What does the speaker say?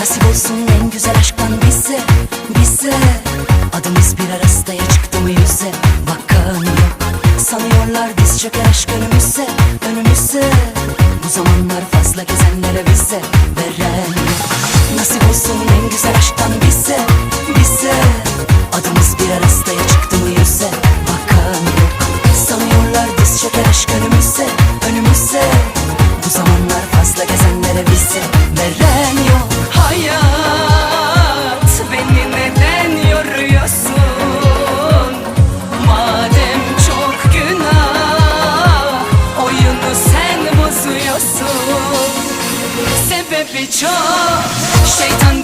Nasip olsun en güzel aşktan bize, bize Adımız bir arastaya çıktı mı yüze Bakan yok. Sanıyorlar biz çöker aşk önümüze, önümüze Bu zamanlar fazla gezenlere bize veren yok. Nasip olsun en güzel aşktan bize, bize Adımız bir arastaya çıktı mı yüze Bakan yok. Sanıyorlar biz çöker aşk önümüze, önümüze Bu zamanlar fazla gezenlere bize veren yok. sebebi çok. Şeytan